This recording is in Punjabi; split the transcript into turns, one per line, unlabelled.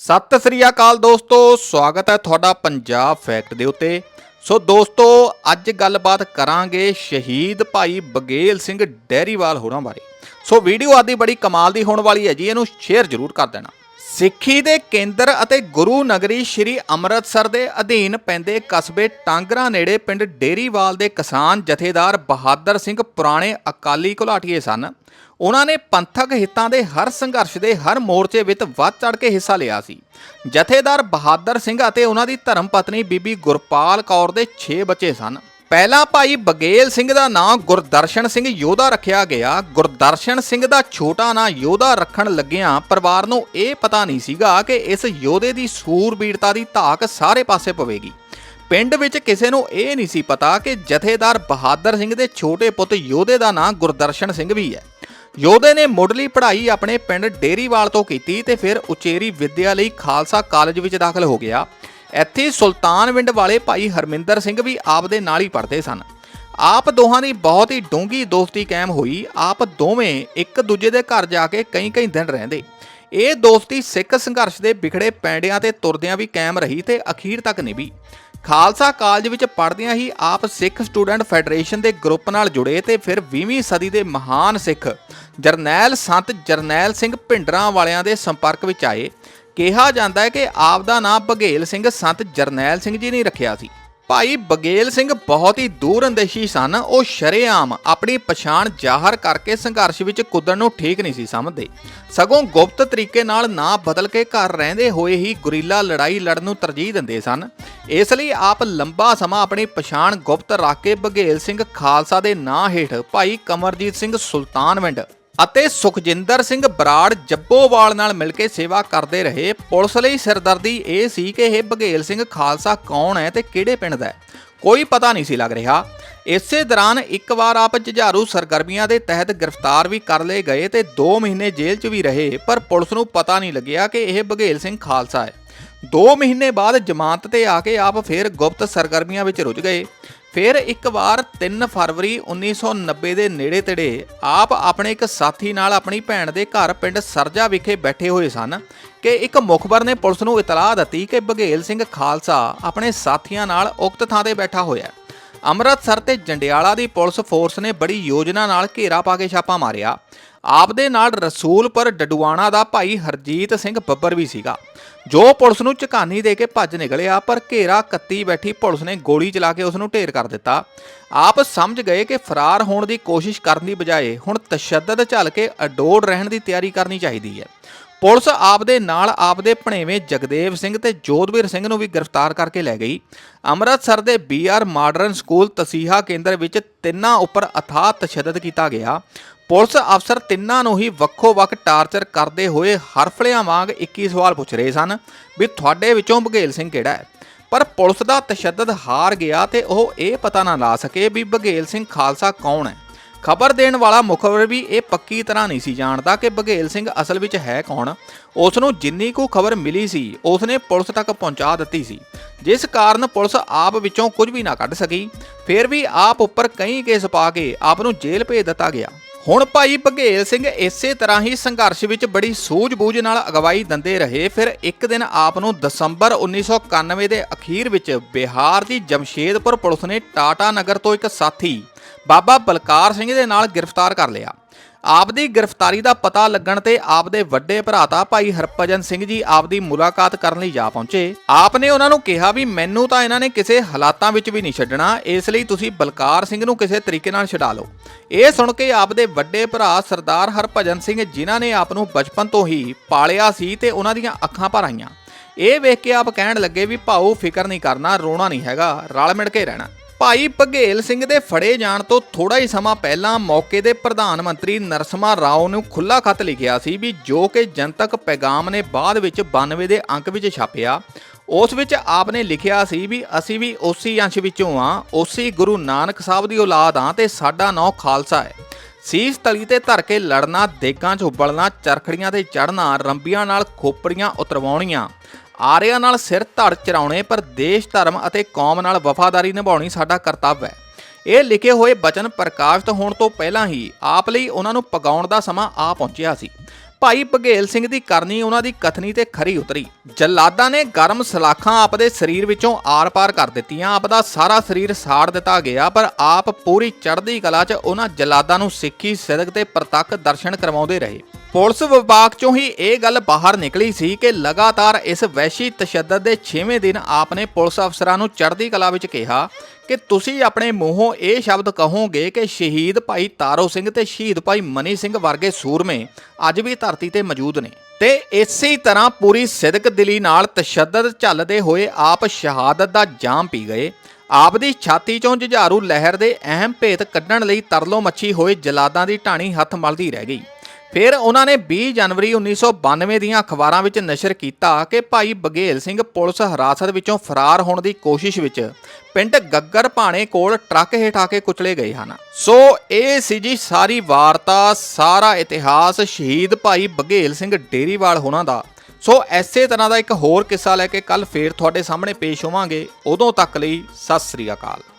ਸਤਿ ਸ੍ਰੀ ਅਕਾਲ ਦੋਸਤੋ, ਸਵਾਗਤ ਹੈ ਤੁਹਾਡਾ ਪੰਜਾਬ ਫੈਕਟ ਦੇ ਉੱਤੇ। ਸੋ ਦੋਸਤੋ, ਅੱਜ ਗੱਲਬਾਤ ਕਰਾਂਗੇ ਸ਼ਹੀਦ ਭਾਈ ਬਗੇਲ ਸਿੰਘ ਡੈਰੀਵਾਲ ਹੋਰਾਂ ਬਾਰੇ। ਸੋ ਵੀਡੀਓ ਆਦੀ ਬੜੀ ਕਮਾਲ ਦੀ ਹੋਣ ਵਾਲੀ ਹੈ ਜੀ, ਇਹਨੂੰ ਸ਼ੇਅਰ ਜ਼ਰੂਰ ਕਰ ਦੇਣਾ। ਸਿੱਖੀ ਦੇ ਕੇਂਦਰ ਅਤੇ ਗੁਰੂ ਨਗਰੀ ਸ੍ਰੀ ਅੰਮ੍ਰਿਤਸਰ ਦੇ ਅਧੀਨ ਪੈਂਦੇ ਕਸਬੇ ਟਾਂਗਰਾ ਨੇੜੇ ਪਿੰਡ ਡੇਰੀਵਾਲ ਦੇ ਕਿਸਾਨ ਜਥੇਦਾਰ ਬਹਾਦਰ ਸਿੰਘ ਪੁਰਾਣੇ ਅਕਾਲੀ ਘੁਲਾਟੀਏ ਸਨ। ਉਹਨਾਂ ਨੇ ਪੰਥਕ ਹਿੱਤਾਂ ਦੇ ਹਰ ਸੰਘਰਸ਼ ਦੇ ਹਰ ਮੋਰਚੇ ਵਿੱਚ ਵੱਧ ਚੜ ਕੇ ਹਿੱਸਾ ਲਿਆ ਸੀ। ਜਥੇਦਾਰ ਬਹਾਦਰ ਸਿੰਘ ਅਤੇ ਉਹਨਾਂ ਦੀ ਧਰਮ ਪਤਨੀ ਬੀਬੀ ਗੁਰਪਾਲ ਕੌਰ ਦੇ 6 ਬੱਚੇ ਸਨ। ਪਹਿਲਾਂ ਭਾਈ ਬਗੇਲ ਸਿੰਘ ਦਾ ਨਾਂ ਗੁਰਦਰਸ਼ਨ ਸਿੰਘ ਯੋਧਾ ਰੱਖਿਆ ਗਿਆ। ਗੁਰਦਰਸ਼ਨ ਸਿੰਘ ਦਾ ਛੋਟਾ ਨਾਂ ਯੋਧਾ ਰੱਖਣ ਲੱਗਿਆਂ ਪਰਿਵਾਰ ਨੂੰ ਇਹ ਪਤਾ ਨਹੀਂ ਸੀਗਾ ਕਿ ਇਸ ਯੋਧੇ ਦੀ ਸੂਰਬੀਰਤਾ ਦੀ ਧਾਕ ਸਾਰੇ ਪਾਸੇ ਪਵੇਗੀ। ਪਿੰਡ ਵਿੱਚ ਕਿਸੇ ਨੂੰ ਇਹ ਨਹੀਂ ਸੀ ਪਤਾ ਕਿ ਜਥੇਦਾਰ ਬਹਾਦਰ ਸਿੰਘ ਦੇ ਛੋਟੇ ਪੁੱਤ ਯੋਧੇ ਦਾ ਨਾਂ ਗੁਰਦਰਸ਼ਨ ਸਿੰਘ ਵੀ ਹੈ। ਯੋਧੇ ਨੇ ਮੁੱਢਲੀ ਪੜ੍ਹਾਈ ਆਪਣੇ ਪਿੰਡ ਡੇਰੀਵਾਲ ਤੋਂ ਕੀਤੀ ਤੇ ਫਿਰ ਉਚੇਰੀ ਵਿੱਦਿਆ ਲਈ ਖਾਲਸਾ ਕਾਲਜ ਵਿੱਚ ਦਾਖਲ ਹੋ ਗਿਆ। ਇੱਥੇ ਸੁਲਤਾਨਵਿੰਡ ਵਾਲੇ ਭਾਈ ਹਰਮਿੰਦਰ ਸਿੰਘ ਵੀ ਆਪ ਦੇ ਨਾਲ ਹੀ ਪੜ੍ਹਦੇ ਸਨ। ਆਪ ਦੋਹਾਂ ਦੀ ਬਹੁਤ ਹੀ ਡੂੰਗੀ ਦੋਸਤੀ ਕਾਇਮ ਹੋਈ। ਆਪ ਦੋਵੇਂ ਇੱਕ ਦੂਜੇ ਦੇ ਘਰ ਜਾ ਕੇ ਕਈ ਕਈ ਦਿਨ ਰਹਿੰਦੇ। ਇਹ ਦੋਸਤੀ ਸਿੱਖ ਸੰਘਰਸ਼ ਦੇ ਵਿਖੜੇ ਪੈਂਡਿਆਂ ਤੇ ਤੁਰਦਿਆਂ ਵੀ ਕਾਇਮ ਰਹੀ ਤੇ ਅਖੀਰ ਤੱਕ ਨਿਭੀ। ਖਾਲਸਾ ਕਾਲਜ ਵਿੱਚ ਪੜ੍ਹਦਿਆਂ ਹੀ ਆਪ ਸਿੱਖ ਸਟੂਡੈਂਟ ਫੈਡਰੇਸ਼ਨ ਦੇ ਗਰੁੱਪ ਨਾਲ ਜੁੜੇ ਤੇ ਫਿਰ 20ਵੀਂ ਸਦੀ ਦੇ ਮਹਾਨ ਸਿੱਖ ਜਰਨੈਲ ਸੰਤ ਜਰਨੈਲ ਸਿੰਘ ਭਿੰਡਰਾਂ ਵਾਲਿਆਂ ਦੇ ਸੰਪਰਕ ਵਿੱਚ ਆਏ। ਕਿਹਾ ਜਾਂਦਾ ਹੈ ਕਿ ਆਪ ਦਾ ਨਾਮ ਬਘੇਲ ਸਿੰਘ ਸੰਤ ਜਰਨੈਲ ਸਿੰਘ ਜੀ ਨੇ ਰੱਖਿਆ ਸੀ। ਭਾਈ ਬਗੇਲ ਸਿੰਘ ਬਹੁਤ ਹੀ ਦੂਰਅੰਦੇਸ਼ੀ ਸਨ। ਉਹ ਸ਼ਰੇਆਮ ਆਪਣੀ ਪਛਾਣ ਜ਼ਾਹਰ ਕਰਕੇ ਸੰਘਰਸ਼ ਵਿੱਚ ਕੁੱਦਣ ਨੂੰ ਠੀਕ ਨਹੀਂ ਸੀ ਸਮਝਦੇ। ਸਗੋਂ ਗੁਪਤ ਤਰੀਕੇ ਨਾਲ ਨਾਂ ਬਦਲ ਕੇ ਘਰ ਰਹਿੰਦੇ ਹੋਏ ਹੀ ਗੁਰੀਲਾ ਲੜਾਈ ਲੜਨ ਨੂੰ ਤਰਜੀਹ ਦਿੰਦੇ ਸਨ। ਇਸ ਲਈ ਆਪ ਲੰਬਾ ਸਮਾਂ ਆਪਣੀ ਪਛਾਣ ਗੁਪਤ ਰੱਖ ਕੇ ਬਗੇਲ ਸਿੰਘ ਖਾਲਸਾ ਦੇ ਨਾਂ ਹੇਠ ਭਾਈ ਕਮਰਜੀਤ ਸਿੰਘ ਸੁਲਤਾਨਵਿੰਡ ਅਤੇ ਸੁਖਜਿੰਦਰ ਸਿੰਘ ਬਰਾੜ ਜੱਬੋਵਾਲ ਨਾਲ ਮਿਲ ਕੇ ਸੇਵਾ ਕਰਦੇ ਰਹੇ। ਪੁਲਿਸ ਲਈ ਸਿਰਦਰਦੀ ਇਹ ਸੀ ਕਿ ਇਹ ਬਘੇਲ ਸਿੰਘ ਖਾਲਸਾ ਕੌਣ ਹੈ ਤੇ ਕਿਹੜੇ ਪਿੰਡ ਦਾ ਹੈ? ਕੋਈ ਪਤਾ ਨਹੀਂ ਸੀ ਲੱਗ ਰਿਹਾ। ਇਸੇ ਦੌਰਾਨ ਇੱਕ ਵਾਰ ਆਪ ਜੁਝਾਰੂ ਸਰਗਰਮੀਆਂ ਦੇ ਤਹਿਤ ਗ੍ਰਿਫਤਾਰ ਵੀ ਕਰ ਲਏ ਗਏ ਤੇ 2 ਮਹੀਨੇ ਜੇਲ੍ਹ 'ਚ ਵੀ ਰਹੇ, ਪਰ ਪੁਲਿਸ ਨੂੰ ਪਤਾ ਨਹੀਂ ਲੱਗਿਆ ਕਿ ਇਹ ਬਘੇਲ ਸਿੰਘ ਖਾਲਸਾ ਹੈ। 2 ਮਹੀਨੇ ਬਾਅਦ ਜ਼ਮਾਨਤ ਤੇ ਆ ਕੇ ਆਪ ਫੇਰ ਗੁਪਤ ਸਰਗਰਮੀਆਂ ਵਿੱਚ ਰੁੱਝ ਗਏ। ਫਿਰ ਇੱਕ ਵਾਰ 3 ਫਰਵਰੀ 1990 ਦੇ ਨੇੜੇ ਤੇੜੇ ਆਪ ਆਪਣੇ ਇੱਕ ਸਾਥੀ ਨਾਲ ਆਪਣੀ ਭੈਣ ਦੇ ਘਰ ਪਿੰਡ ਸਰਜਾ ਵਿਖੇ ਬੈਠੇ ਹੋਏ ਸਨ ਕਿ ਇੱਕ ਮੁਖਬਰ ਨੇ ਪੁਲਿਸ ਨੂੰ ਇਤਲਾਹ ਦਿੱਤੀ ਕਿ ਬਘੇਲ ਸਿੰਘ ਖਾਲਸਾ ਆਪਣੇ ਸਾਥੀਆਂ ਨਾਲ ਉਕਤ ਥਾਂ ਤੇ ਬੈਠਾ ਹੋਇਆ ਹੈ। ਅੰਮ੍ਰਿਤਸਰ ਤੇ ਜੰਡਿਆਲਾ ਦੀ ਪੁਲਿਸ ਫੋਰਸ ਨੇ ਬੜੀ ਯੋਜਨਾ ਨਾਲ ਘੇਰਾ ਪਾ ਕੇ ਛਾਪਾ ਮਾਰਿਆ ਆਪ ਦੇ ਨਾਲ ਰਸੂਲਪੁਰ ਡਡੂਆਣਾ ਦਾ ਭਾਈ ਹਰਜੀਤ ਸਿੰਘ ਬੱਬਰ ਵੀ ਸੀਗਾ। ਜੋ ਪੁਲਿਸ ਨੂੰ ਝਕਾਨੀ ਦੇ ਕੇ ਭੱਜ ਨਿਕਲਿਆ, ਪਰ ਘੇਰਾ ਕੱਤੀ ਬੈਠੀ ਪੁਲਿਸ ਨੇ ਗੋਲੀ ਚਲਾ ਕੇ ਉਸ ਨੂੰ ਢੇਰ ਕਰ ਦਿੱਤਾ। ਆਪ ਸਮਝ ਗਏ ਕਿ ਫਰਾਰ ਹੋਣ ਦੀ ਕੋਸ਼ਿਸ਼ ਕਰਨ ਦੀ ਬਜਾਏ ਹੁਣ ਤਸ਼ੱਦਦ ਝੱਲ ਕੇ ਅਡੋੜ ਰਹਿਣ ਦੀ ਤਿਆਰੀ ਕਰਨੀ ਚਾਹੀਦੀ ਹੈ। ਪੁਲਿਸ ਆਪ ਦੇ ਨਾਲ ਆਪ ਦੇ ਭਣੇਵੇਂ ਜਗਦੇਵ ਸਿੰਘ ਤੇ ਜੋਧਵੀਰ ਸਿੰਘ ਨੂੰ ਵੀ ਗ੍ਰਿਫਤਾਰ ਕਰਕੇ ਲੈ ਗਈ। ਅੰਮ੍ਰਿਤਸਰ ਦੇ ਬੀਆਰ ਮਾਡਰਨ ਸਕੂਲ ਤਸੀਹਾ ਕੇਂਦਰ ਵਿੱਚ ਤਿੰਨਾਂ ਉੱਪਰ ਅਥਾਹ ਤਸ਼ੱਦਦ ਕੀਤਾ ਗਿਆ। ਪੁਲਿਸ ਅਫਸਰ ਤਿੰਨਾਂ ਨੂੰ ਹੀ ਵੱਖੋ-ਵੱਖ ਟਾਰਚਰ ਕਰਦੇ ਹੋਏ ਹਰਫਲਿਆਂ ਵਾਂਗ 21 ਸਵਾਲ ਪੁੱਛ ਰਹੇ ਸਨ ਵੀ ਤੁਹਾਡੇ ਵਿੱਚੋਂ ਬਘੇਲ ਸਿੰਘ ਕਿਹੜਾ ਹੈ? ਪਰ ਪੁਲਿਸ ਦਾ ਤਸ਼ੱਦਦ ਹਾਰ ਗਿਆ ਤੇ ਉਹ ਇਹ ਪਤਾ ਨਾ ਲਾ ਸਕੇ ਵੀ ਬਘੇਲ ਸਿੰਘ ਖਾਲਸਾ ਕੌਣ ਹੈ। ਖਬਰ ਦੇਣ ਵਾਲਾ ਮੁਖਬਰ ਵੀ ਇਹ ਪੱਕੀ ਤਰ੍ਹਾਂ ਨਹੀਂ ਸੀ ਜਾਣਦਾ ਕਿ ਬਘੇਲ ਸਿੰਘ ਅਸਲ ਵਿੱਚ ਹੈ ਕੌਣ। ਉਸ ਨੂੰ ਜਿੰਨੀ ਕੁ ਖਬਰ ਮਿਲੀ ਸੀ ਉਸ ਨੇ ਪੁਲਿਸ ਤੱਕ ਪਹੁੰਚਾ ਦਿੱਤੀ ਸੀ, ਜਿਸ ਕਾਰਨ ਪੁਲਿਸ ਆਪ ਵਿੱਚੋਂ ਕੁਝ ਵੀ ਨਾ ਕੱਢ ਸਕੀ। ਫਿਰ ਵੀ ਆਪ ਉੱਪਰ ਕਈ ਕੇਸ ਪਾ ਕੇ ਆਪ ਨੂੰ ਜੇਲ੍ਹ ਭੇਜ ਦਿੱਤਾ ਗਿਆ। ਹੁਣ ਭਾਈ ਬਘੇਲ ਸਿੰਘ ਇਸੇ ਤਰ੍ਹਾਂ ਹੀ ਸੰਘਰਸ਼ ਵਿੱਚ ਬੜੀ ਸੂਝ-ਬੂਝ ਨਾਲ ਅਗਵਾਈ ਦਿੰਦੇ ਰਹੇ। ਫਿਰ ਇੱਕ ਦਿਨ ਆਪ ਨੂੰ ਦਸੰਬਰ 1991 ਦੇ ਅਖੀਰ ਵਿੱਚ ਬਿਹਾਰ ਦੀ ਜਮਸ਼ੇਦਪੁਰ ਪੁਲਿਸ ਨੇ ਟਾਟਾ ਨਗਰ ਤੋਂ ਇੱਕ ਸਾਥੀ ਬਾਬਾ ਬਲਕਾਰ ਸਿੰਘ ਦੇ ਨਾਲ ਗ੍ਰਿਫਤਾਰ ਕਰ ਲਿਆ। ਆਪ ਦੀ ਗ੍ਰਿਫਤਾਰੀ ਦਾ ਪਤਾ ਲੱਗਣ ਤੇ ਆਪਦੇ ਵੱਡੇ ਭਰਾ ਤਾਂ ਭਾਈ ਹਰਭਜਨ ਸਿੰਘ ਜੀ ਆਪ ਦੀ ਮੁਲਾਕਾਤ ਕਰਨ ਲਈ ਜਾ ਪਹੁੰਚੇ। ਆਪ ਨੇ ਉਹਨਾਂ ਨੂੰ ਕਿਹਾ ਵੀ ਮੈਨੂੰ ਤਾਂ ਇਹਨਾਂ ਨੇ ਕਿਸੇ ਹਾਲਾਤਾਂ ਵਿੱਚ ਵੀ ਨਹੀਂ ਛੱਡਣਾ, ਇਸ ਲਈ ਤੁਸੀਂ ਬਲਕਾਰ ਸਿੰਘ ਨੂੰ ਕਿਸੇ ਤਰੀਕੇ ਨਾਲ ਛਡਾ ਲਓ। ਇਹ ਸੁਣ ਕੇ ਆਪਦੇ ਵੱਡੇ ਭਰਾ ਸਰਦਾਰ ਹਰਭਜਨ ਸਿੰਘ ਜਿਨ੍ਹਾਂ ਨੇ ਆਪ ਨੂੰ ਬਚਪਨ ਤੋਂ ਹੀ ਪਾਲਿਆ ਸੀ ਤੇ ਉਹਨਾਂ ਦੀਆਂ ਅੱਖਾਂ ਭਰ ਆਈਆਂ। ਇਹ ਵੇਖ ਕੇ ਆਪ ਕਹਿਣ ਲੱਗੇ ਵੀ ਭਾਊ ਫਿਕਰ ਨਹੀਂ ਕਰਨਾ, ਰੋਣਾ ਨਹੀਂ ਹੈਗਾ, ਰਲ ਮਿਲ ਕੇ ਰਹਿਣਾ। ਭਾਈ ਬਘੇਲ ਸਿੰਘ ਦੇ ਫੜੇ ਜਾਣ ਤੋਂ ਥੋੜਾ ਹੀ ਸਮਾਂ ਪਹਿਲਾਂ ਮੌਕੇ ਦੇ ਪ੍ਰਧਾਨ ਮੰਤਰੀ ਨਰਸਮਾ ਰਾਓ ਨੂੰ ਖੁੱਲਾ ਖਤ ਲਿਖਿਆ ਸੀ ਵੀ ਜੋ ਕਿ ਜਨਤਕ ਪੈਗਾਮ ਨੇ ਬਾਅਦ ਵਿੱਚ 92 ਦੇ ਅੰਕ ਵਿੱਚ ਛਾਪਿਆ, ਉਸ ਵਿੱਚ ਆਪ ਨੇ ਲਿਖਿਆ ਸੀ ਵੀ ਅਸੀਂ ਵੀ ਉਸੇ ਅੰਸ਼ ਵਿੱਚੋਂ ਆ ਉਸੇ ਗੁਰੂ ਨਾਨਕ ਸਾਹਿਬ ਦੀ ਔਲਾਦ ਆ ਤੇ ਸਾਡਾ ਨਾਂ ਖਾਲਸਾ ਹੈ। ਸੀਸ ਤਲੀ ਤੇ ਧਰ ਕੇ ਲੜਨਾ, ਦੇਗਾਂ 'ਚ ਉਬਲਣਾ, ਚਰਖੜੀਆਂ ਤੇ ਚੜਨਾ ਰੰਬੀਆਂ ਨਾਲ ਖੋਪੜੀਆਂ ਉਤਰਵਾਉਣੀਆਂ ਆਰਿਆਂ ਨਾਲ ਸਿਰ ਧੜ ਚਰਾਉਣੇ ਪਰ ਦੇਸ਼ ਧਰਮ ਅਤੇ ਕੌਮ ਨਾਲ ਵਫਾਦਾਰੀ ਨਿਭਾਉਣੀ ਸਾਡਾ ਕਰਤੱਵ ਹੈ। ਇਹ ਲਿਖੇ ਹੋਏ ਬਚਨ ਪ੍ਰਕਾਸ਼ਿਤ ਹੋਣ ਤੋਂ ਪਹਿਲਾਂ ਹੀ ਆਪ ਲਈ ਉਹਨਾਂ ਨੂੰ ਪਗਾਉਣ ਦਾ ਸਮਾਂ ਆ ਪਹੁੰਚਿਆ ਸੀ। ਭਾਈ ਬਘੇਲ ਸਿੰਘ ਦੀ ਕਰਨੀ, ਉਹਨਾਂ ਦੀ ਕਥਨੀ ਤੇ ਖਰੀ ਉਤਰੀ। ਜੱਲਾਦਾਂ ਨੇ ਗਰਮ ਸਲਾਖਾਂ ਆਪ ਦੇ ਸਰੀਰ ਵਿੱਚੋਂ ਆਰ-ਪਾਰ ਕਰ ਦਿੱਤੀਆਂ। ਆਪ ਦਾ ਸਾਰਾ ਸਰੀਰ ਸਾੜ ਦਿੱਤਾ ਗਿਆ, ਪਰ ਆਪ ਪੂਰੀ ਚੜ੍ਹਦੀ ਕਲਾ 'ਚ ਉਹਨਾਂ ਜਲਾਦਾਂ ਨੂੰ ਸਿੱਖੀ, ਸਿਦਕ ਤੇ ਪ੍ਰਤੱਖ ਦਰਸ਼ਨ ਕਰਵਾਉਂਦੇ ਰਹੇ। ਪੁਲਿਸ ਵਿਭਾਗ ਚੋਂ ਹੀ ਇਹ ਗੱਲ ਬਾਹਰ ਨਿਕਲੀ ਸੀ ਕਿ ਲਗਾਤਾਰ ਇਸ ਵੈਸ਼ੀ ਤਸ਼ੱਦਦ ਦੇ 6ਵੇਂ ਦਿਨ ਆਪ ਨੇ ਪੁਲਿਸ ਅਫਸਰਾਂ ਨੂੰ ਚੜ੍ਹਦੀ ਕਲਾ ਵਿੱਚ ਕਿਹਾ ਕਿ ਤੁਸੀਂ ਆਪਣੇ ਮੂੰਹੋਂ ਇਹ ਸ਼ਬਦ ਕਹੋਗੇ ਕਿ ਸ਼ਹੀਦ ਭਾਈ ਤਾਰੋ ਸਿੰਘ ਤੇ ਸ਼ਹੀਦ ਭਾਈ ਮਨੀ ਸਿੰਘ ਵਰਗੇ ਸੂਰਮੇ ਅੱਜ ਵੀ ਧਰਤੀ ਤੇ ਮੌਜੂਦ ਨੇ। ਤੇ ਇਸੇ ਤਰ੍ਹਾਂ ਪੂਰੀ ਸਿਦਕ ਦਿਲੀ ਨਾਲ ਤਸ਼ੱਦਦ ਝੱਲਦੇ ਹੋਏ ਆਪ ਸ਼ਹਾਦਤ ਦਾ ਜਾਮ ਪੀ ਗਏ। ਆਪ ਦੀ ਛਾਤੀ ਚੋਂ ਜੁਝਾਰੂ ਲਹਿਰ ਦੇ ਅਹਿਮ ਭੇਤ ਕੱਢਣ ਲਈ ਤਰਲੋ ਮੱਛੀ ਹੋਏ ਜਲਾਦਾਂ ਦੀ ਢਾਣੀ ਹੱਥ ਮਲਦੀ ਰਹਿ ਗਈ। ਫਿਰ ਉਹਨਾਂ ਨੇ 20 ਜਨਵਰੀ 1992 ਦੀਆਂ ਅਖਬਾਰਾਂ ਵਿੱਚ ਨਸ਼ਰ ਕੀਤਾ ਕਿ ਭਾਈ ਬਗੇਲ ਸਿੰਘ ਪੁਲਿਸ ਹਿਰਾਸਤ ਵਿੱਚੋਂ ਫਰਾਰ ਹੋਣ ਦੀ ਕੋਸ਼ਿਸ਼ ਵਿੱਚ ਪਿੰਡ ਗੱਗਰ ਭਾਣੇ ਕੋਲ ਟਰੱਕ ਹੇਠ ਆ ਕੇ ਕੁਚਲੇ ਗਏ ਹਨ। ਸੋ ਇਹ ਸੀ ਜੀ ਸਾਰੀ ਵਾਰਤਾ, ਸਾਰਾ ਇਤਿਹਾਸ ਸ਼ਹੀਦ ਭਾਈ ਬਗੇਲ ਸਿੰਘ ਡੇਰੀਵਾਲ ਹੋਣਾ ਦਾ। ਸੋ ਐਸੇ ਤਰ੍ਹਾਂ ਦਾ ਇੱਕ ਹੋਰ ਕਿੱਸਾ ਲੈ ਕੇ ਕੱਲ ਫੇਰ ਤੁਹਾਡੇ ਸਾਹਮਣੇ ਪੇਸ਼ ਹੋਵਾਂਗੇ। ਉਦੋਂ ਤੱਕ ਲਈ ਸਤਿ ਸ੍ਰੀ ਅਕਾਲ।